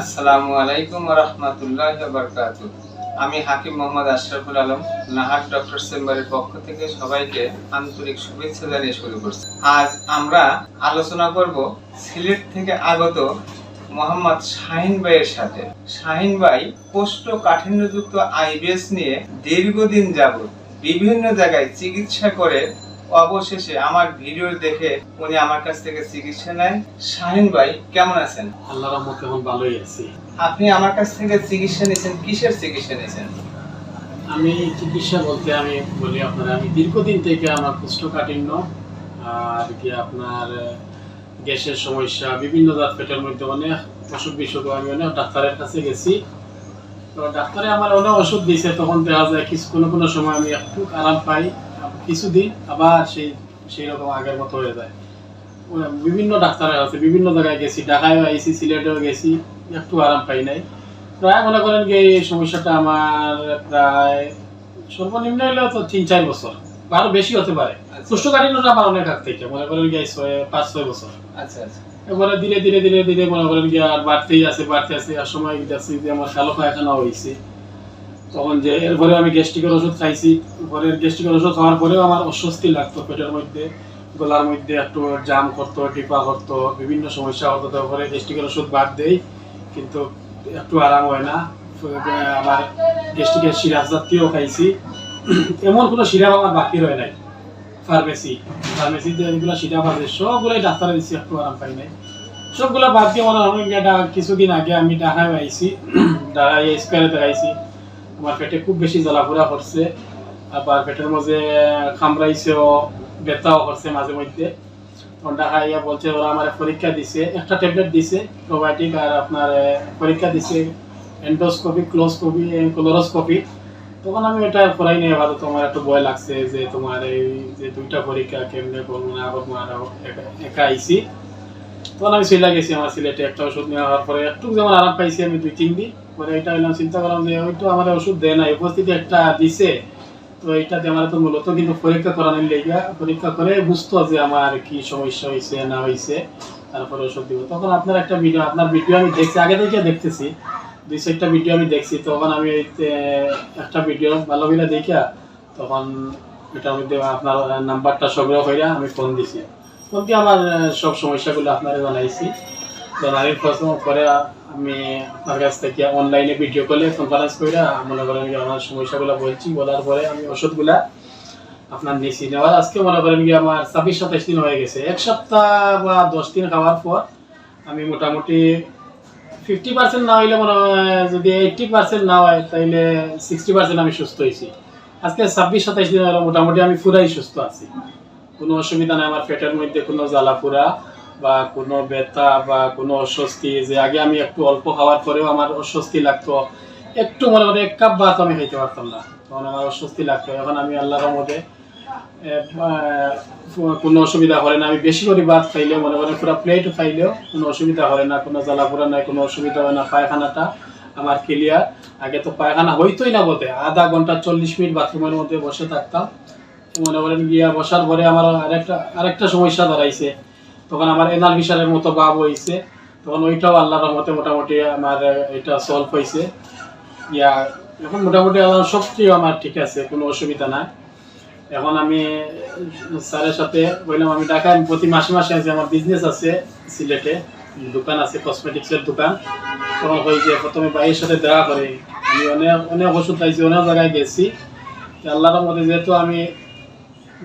আসসালামু আলাইকুম রহমতুল্লাহ বারকাত আমি হাকিম মোহাম্মদ আশরাফুল আলম, নাহার ডক্টর চেম্বারের পক্ষ থেকে সবাইকে আন্তরিক শুভেচ্ছা জানিয়ে শুরু করছি। আজ আমরা আলোচনা করব সিলেট থেকে আগত মোহাম্মদ শাহিন ভাইয়ের সাথে। শাহিন ভাই কোষ্ঠকাঠিন্যযুক্ত আইবিএস নিয়ে দীর্ঘদিন যাবত বিভিন্ন জায়গায় চিকিৎসা করে অবশেষে আমার ভিডিও দেখে উনি আমার কাছ থেকে চিকিৎসা নেন। শাহিন ভাই কেমন আছেন? আল্লাহ রহমতে এখন ভালোই আছি। আপনি আমার কাছ থেকে চিকিৎসা নিয়েছেন কিসের চিকিৎসা নিয়েছেন? আমি চিকিৎসা বলতে আমি বলি আপনার আমি দীর্ঘদিন থেকে আমার কোষ্ঠকাঠিন্য আর কি আপনার গ্যাসের সমস্যা বিভিন্ন জাত পেটের মধ্যে অনেক অসুখ বিসুখ আমি অনেক ডাক্তারের কাছে গেছি। তো ডাক্তারে আমার অনেক ওষুধ দিয়েছে তখন দেখা যায় কিছু কোনো কোনো সময় আমি একটু আরাম পাই। কিছুদিন আবার সেই সেই রকম আগের মতো হয়ে যায়। বিভিন্ন ডাক্তারের আছে বিভিন্ন জায়গায় গেছি ঢাকায়ও আইসি সিলেটেও গেছি একটু আরাম পাই নাই। প্রায় মনে করেন যে এই সমস্যাটা আমার প্রায় সর্বনিম্ন হলেও তো তিন চার বছর আরও বেশি হতে পারে। কোষ্ঠকাঠিন্যটা আমার অনেক আগ থেকে মনে করেন যে ছয় পাঁচ ছয় বছর। আচ্ছা আচ্ছা। এবারে ধীরে ধীরে ধীরে ধীরে মনে করেন যে আর বাড়তেই আছে বাড়তে আছে আর সময় যাচ্ছে যে আমার কালো পায়খানা হয়েছে তখন যে এরপরে আমি গ্যাস্ট্রিকের ওষুধ খাইছি। পরে গ্যাস্ট্রিকের ওষুধ খাওয়ার পরেও আমার অস্বস্তি লাগতো পেটের মধ্যে, গলার মধ্যে একটু জাম করতো, টিপা করতো, বিভিন্ন সমস্যা হতো, তারপরে গ্যাস্ট্রিকের ওষুধ বাদ দেই, কিন্তু একটু আরাম হয় না। আমার গ্যাস্ট্রিকের সিরাপ জাতীয় খাইছি। এমন কোনো সিরাপ আমার বাকি রয় নাই। ফার্মেসি, ফার্মেসিতে যেগুলো সিরাপ আছে, সবগুলোই ডাক্তারে দিচ্ছি একটু আরাম পাই নাই। সবগুলো বাদ দিয়ে মনে হয় কিছুদিন আগে আমি ঢাকায় আইছি ঢাকায় স্কোয়ারে দেখাইছি আমার পেটে খুব বেশি জ্বালাপোড়া করছে। আবার পেটের মধ্যে খামড়াইছেও ব্যথাও করছে মাঝে মধ্যে। তখন ঢাকায় ইয়া বলছে, ওরা আমার পরীক্ষা দিছে, একটা ট্যাবলেট দিছে প্রোবায়োটিক আর আপনার পরীক্ষা দিছে এন্ডোস্কোপি ক্লোস্কোপি ক্লোরোস্কোপি তখন আমি এটা করাই নিয়ে ভালো তোমার একটু ভয় লাগছে যে তোমার এই যে দুইটা পরীক্ষা কেমনে করব না করব, আর একা- আইছি। তখন আমি সিলা গেছি আমার সিলেটে একটা ওষুধ নেওয়ার পরে, একটু যেমন আরাম পাইছি আমি দুই, তিন দিন। পরে এটা হইলাম চিন্তা করলাম যে ওই তো আমার ওষুধ দেয় না উপস্থিতি একটা দিছে, তো এইটাতে আমার তো মূলত কিন্তু পরীক্ষা করানোর লেগে পরীক্ষা করে বুঝতো যে আমার কি সমস্যা হয়েছে না হয়েছে তারপরে ওষুধ দিব। তখন আপনার একটা ভিডিও আপনার ভিডিও আমি দেখছি, আগে থেকে দেখতেছি, দুই চারটা ভিডিও আমি দেখছি, তখন আমি একটা ভিডিও ভালো করে দেখিয়া তখন এটার মধ্যে আপনার নাম্বারটা সংগ্রহ করে আমি ফোন দিছি। ফোন দিয়ে আমার সব সমস্যাগুলো আপনারা জানাইছি। জানানোর প্রশ্ন পরে আমি আপনার কাছ থেকে অনলাইনে ভিডিও কলে কনফারেন্স করে মনে করেন যে আমার সমস্যাগুলো বলছি। বলার পরে আমি ওষুধগুলা আপনার নিয়েছি নেওয়ার আজকে মনে করেন কি আমার ছাব্বিশ সাতাইশ দিন হয়ে গেছে। এক সপ্তাহ বা দশ দিন খাওয়ার পর আমি মোটামুটি ফিফটি পার্সেন্ট না হইলে মনে হয় যদি এইটটি পার্সেন্ট না হয়, তাইলে সিক্সটি পার্সেন্ট আমি সুস্থ হয়েছি আজকে ছাব্বিশ সাতাইশ দিন হলো, মোটামুটি আমি পুরাই সুস্থ আছি। কোনো অসুবিধা নেই, আমার পেটের মধ্যে কোনো জ্বালা পোড়া বা কোনো ব্যথা বা কোনো অস্বস্তি, যে আগে আমি একটু অল্প খাওয়ার পরেও আমার অস্বস্তি লাগতো, একটু মনে করে এক কাপ ভাত আমি খাইতে পারতাম না। তখন আমার অস্বস্তি লাগতো। এখন আমি আল্লাহর মধ্যে কোনো অসুবিধা হয় না, আমি বেশি করে ভাত খাইলেও, মনে করেন পুরো প্লেট খাইলেও কোনো অসুবিধা হয় না, কোনো জ্বালা পোড়া নাই, কোনো অসুবিধা হয় না। পায়খানাটা আমার ক্লিয়ার আগে তো পায়খানা হইতোই না বলতে আধা ঘণ্টা চল্লিশ মিনিট বাথরুমের মধ্যে বসে থাকতাম। মনে করেন গিয়া বসার পরে আমার আরেকটা আরেকটা সমস্যা দাঁড়াইছে। তখন আমার এনাল ভিসারের মতো ভাব হয়েছে তখন ওইটাও আল্লাহর রহমতে মোটামুটি আমার এটা সলভ হয়েছে ইয়া, এখন মোটামুটি আমার সবচেয়ে আমার ঠিক আছে, কোনো অসুবিধা নাই। এখন আমি, স্যারের সাথে বললাম, আমি ঢাকায় প্রতি মাসে মাসে আছি আমার বিজনেস আছে সিলেটে, দোকান আছে কসমেটিক্সের দোকান। তখন হয়ে যে প্রথমে ভাইয়ের সাথে দেখা করে, আমি অনেক অনেক ওষুধ খাইছি, অনেক জায়গায় গেছি। আল্লাহর মধ্যে যেহেতু আমি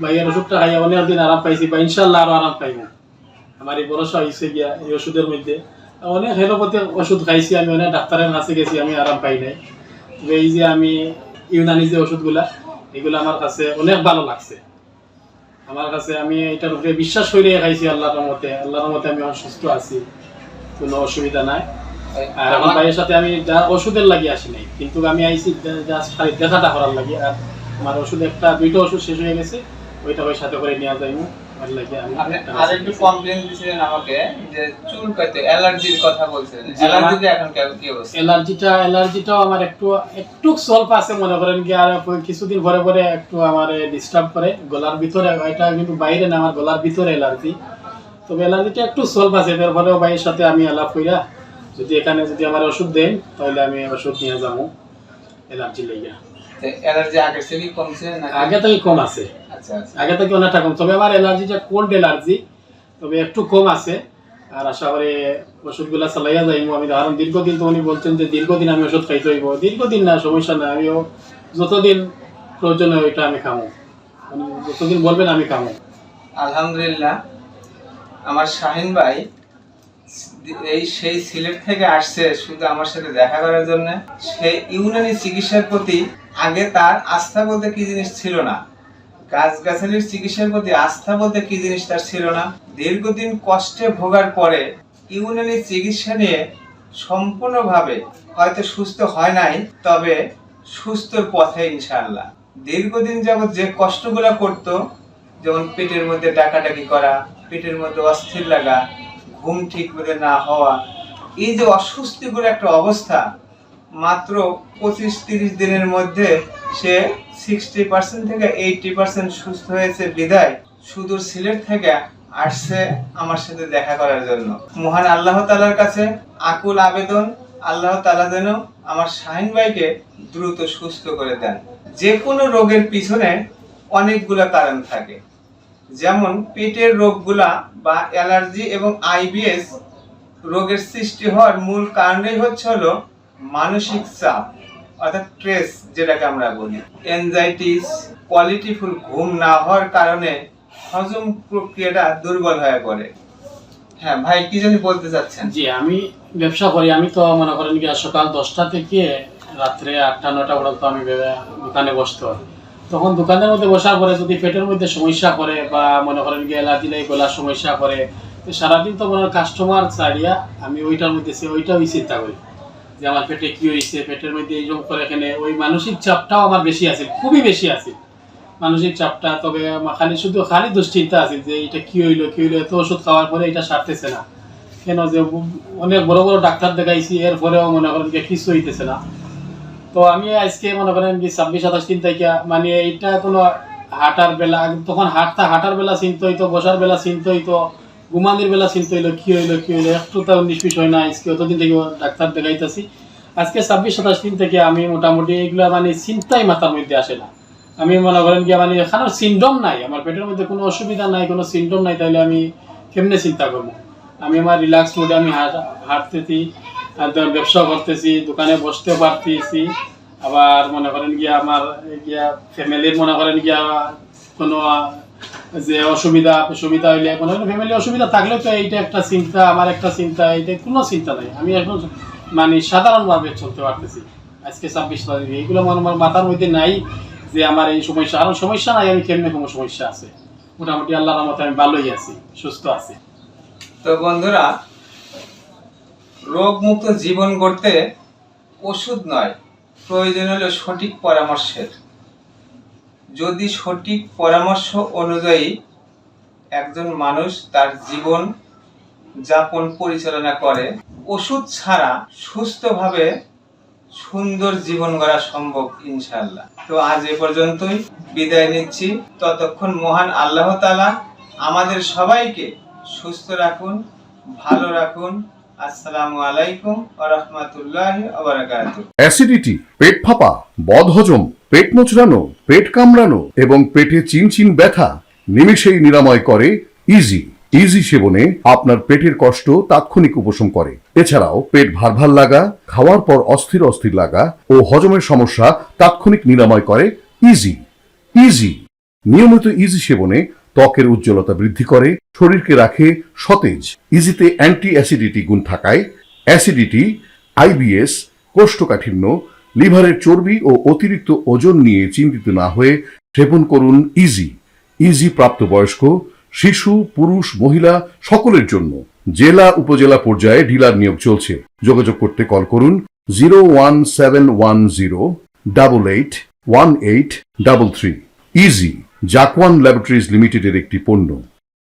ভাইয়ের ওষুধটা খাইয়া অনেক দিন আরাম পাইছি, বা ইনশাল্লাহ আরও আরাম পাইব। আমার এই ভরসা হয়েছে গিয়া এই ওষুধের মধ্যে। অনেক হেলোপতি ওষুধ খাইছি আমি, অনেক ডাক্তারের কাছে গেছি, আমি আরাম পাই নাই। তবে এই যে আমি ইউনানি যে ওষুধগুলা, এগুলো আমার কাছে অনেক ভালো লাগছে। আমার কাছে আমি এটার উপরে বিশ্বাস করে খাইছি আল্লাহর মতে আল্লাহর রহমতে আমি অসুস্থ আছি, কোনো অসুবিধা নাই। আর আমার ভাইয়ের সাথে আমি ওষুধের লাগি আসি নাই, কিন্তু আমি আইছি জাস্ট খালি দেখাটা করার লাগি। আর আমার ওষুধ একটা, দুইটা ওষুধ শেষ হয়ে গেছে, ওইটা ওই সাথে করে যাইমু। আর লাগি আমি আপনি আরেকটু কমপ্লেন দিয়েছিলেন আমাকে যে চুল কাটে অ্যালার্জির কথা বলছিলেন। অ্যালার্জিতে এখন কি অবস্থা? অ্যালার্জিটা অ্যালার্জিটাও আমার একটু একটু সলভ আছে মনে করেন কি আর কিছুদিন পরে পরে একটু আমার ডিস্টার্ব করে। গলার ভিতরে এটা কিন্তু বাইরে না আমার গলার ভিতরে অ্যালার্জি তবে অ্যালার্জিটা একটু সলভ আছে তারপরেও ভাইয়ের সাথে আমি আলাপ কইরা যদি এখানে যদি আমার ওষুধ দেন তাহলে আমি ওষুধ নিয়ে যাব অ্যালার্জি লেগে। অ্যালার্জি আগের থেকে কমছে নাকি? আগে থেকে কম আছে। আচ্ছা আচ্ছা। আগে থেকে অনেকটা কম। তবে আমার অ্যালার্জিটা কোল্ড অ্যালার্জি তবে একটু কম আছে। আর আশা করি ওষুধগুলা চালাইয়া যাইব আমি কারণ দীর্ঘদিন তো উনি বলছেন যে দীর্ঘদিন আমি ওষুধ খাইতে হইব। দীর্ঘদিন না সমস্যা না আমিও যতদিন প্রয়োজন হয় ওইটা আমি খামো। উনি যতদিন বলবেন আমি খামো। আলহামদুলিল্লাহ। আমার শাহিন ভাই এই সেই সিলেট থেকে আসছে শুধু আমার সাথে দেখা করার জন্য। সেই ইউনানি চিকিৎসার প্রতি আগে তার আস্থা বলতে কি জিনিস ছিল না? গাছ গাছালির চিকিৎসার প্রতি আস্থা বলতে কি জিনিস তার ছিল না? দীর্ঘদিন কষ্টে ভোগার পরে ইউনানি চিকিৎসা নিয়ে সম্পূর্ণভাবে হয়তো সুস্থ হয় নাই, তবে সুস্থর পথে ইনশাআল্লাহ। দীর্ঘদিন যাবৎ যে কষ্টগুলো করতো, যেমন পেটের মধ্যে ডাকাডাকি করা, পেটের মধ্যে অস্থির লাগা, ঘুম ঠিক মতো না হওয়া, এই যে অস্বস্তিকর একটা অবস্থা মাত্র পঁচিশ তিরিশ দিনের মধ্যে সে সিক্সটি পার্সেন্ট থেকে এইটি পার্সেন্ট সুস্থ হয়েছে বিদায়। সুদূর সিলেট থেকে আসছে আমার সাথে দেখা করার জন্য। মহান আল্লাহ তালার কাছে আকুল আবেদন, আল্লাহ তালা যেন আমার শাহিন ভাইকে দ্রুত সুস্থ করে দেন। যে কোনো রোগের পিছনে অনেকগুলো কারণ থাকে। যেমন পেটের রোগগুলা বা অ্যালার্জি এবং আইবিএস রোগের সৃষ্টি হওয়ার মূল কারণই হচ্ছে হলো মানসিক চাপ, অর্থাৎ স্ট্রেস যেটাকে আমরা বলি। এনজাইটিস কোয়ালিটিফুল ঘুম না হওয়ার কারণে হজম প্রক্রিয়াটা দুর্বল হয়ে পড়ে। হ্যাঁ ভাই, কি জানি বলতে চাচ্ছেন? জি, আমি ব্যবসা করি। আমি তো মনে করেন কি, সকাল দশটা থেকে রাত্রে আটটা নটা পর্যন্ত আমি দোকানে বসতে। হয় তখন দোকানের মধ্যে বসার পরে যদি পেটের মধ্যে সমস্যা করে বা মনে করেন কি অ্যালার্জি লাই গলার সমস্যা করে সারাদিন তো মনে কাস্টমার চাড়িয়া আমি ওইটার মধ্যে ওইটাও চিন্তা করি। যে আমার পেটে কি হয়েছে, পেটের মধ্যে এইরকম করে এখানে, ওই মানসিক চাপটাও আমার বেশি আছে, খুবই বেশি আছে। মানসিক চাপটা, তবে খালি শুধু খালি দুশ্চিন্তা আছে যে এটা কি হইল কি হইল, এত ওষুধ খাওয়ার পরে এটা সারতেছে না। কেন যে অনেক বড় বড় ডাক্তার দেখাইছি, এরপরেও মনে করেন যে কিছু হইতেছে না। তো আমি আজকে মনে করেন কি ছাব্বিশ, সাতাশ দিন থেকে মানে এইটা কোনো হাঁটার বেলা তখন হাঁটতা, হাঁটার বেলা চিন্তা হইতো, বসার বেলা চিন্তা হইতো ঘুমানির বেলা চিন্তা হইল, কি হইল কি হইল, একটু তাও নিষ্পিস হয় না, আজকে অতদিন থেকে ডাক্তার দেখাইতেছি। আজকে ছাব্বিশ, সাতাশ দিন থেকে আমি মোটামুটি এগুলো মানে চিন্তাই মাথার মধ্যে আসে না। আমি মনে করেন কি মানে এখানে সিন্ডম নাই, আমার পেটের মধ্যে কোনো অসুবিধা নাই, কোনো সিন্ডম নাই তাহলে আমি কেমনে চিন্তা করব? আমি আমার রিল্যাক্স মোডে আমি হাঁট- হাঁটতেছি ব্যবসা করতেছি, দোকানে বসতে পারতেছি। আবার মনে করেন গিয়া আমার গিয়া ফ্যামিলির মনে করেন গিয়া কোনো যে অসুবিধা সুবিধা হইলে করেন ফ্যামিলি অসুবিধা থাকলে তো এইটা একটা চিন্তা, আমার একটা চিন্তা, এইটা কোনো চিন্তা নাই। আমি এখন মানে সাধারণভাবে চলতে পারতেছি। আজকে ছাব্বিশ তারিখ, এইগুলো আমার মাথার মধ্যে নাই যে আমার এই সমস্যা। আরও সমস্যা নাই, আমি কেমনে কোনো সমস্যা আছে? মোটামুটি আল্লাহর রহমতে আমি ভালোই আছি, সুস্থ আছি। তো বন্ধুরা, রোগমুক্ত জীবন করতে ওষুধ নয়, প্রয়োজন হলো সঠিক পরামর্শের। যদি সঠিক পরামর্শ অনুযায়ী একজন মানুষ তার জীবন যাপন পরিচালনা করে, ওষুধ ছাড়া সুস্থভাবে সুন্দর জীবন গড়া সম্ভব ইনশাল্লাহ তো আজ এ পর্যন্তই। বিদায় নিচ্ছি। ততক্ষণ মহান আল্লাহ তাআলা আমাদের সবাইকে সুস্থ রাখুন, ভালো রাখুন অ্যাসিডিটি পেট ফাঁপা, বদহজম, পেট মোচড়ানো, পেট কামড়ানো এবং পেটে চিনচিন ব্যথা নিমেষেই নিরাময় করে ইজি ইজি সেবনে আপনার পেটের কষ্ট তাৎক্ষণিক উপশম করে। এছাড়াও পেট ভার ভার লাগা, খাওয়ার পর অস্থির অস্থির লাগা ও হজমের সমস্যা তাৎক্ষণিক নিরাময় করে ইজি ইজি নিয়মিত ইজি সেবনে ত্বকের উজ্জ্বলতা বৃদ্ধি করে, শরীরকে রাখে সতেজ ইজিতে অ্যান্টি অ্যাসিডিটি গুণ থাকায় অ্যাসিডিটি আইবিএস কোষ্ঠকাঠিন্য, লিভারের চর্বি ও অতিরিক্ত ওজন নিয়ে চিন্তিত না হয়ে সেবন করুন ইজি ইজি প্রাপ্তবয়স্ক, শিশু, পুরুষ, মহিলা সকলের জন্য। জেলা, উপজেলা পর্যায়ে ডিলার নিয়োগ চলছে। যোগাযোগ করতে কল করুন zero one seven one zero double eight one eight double three easy Zakwan laboratories লিমিটেডের একটি পণ্য।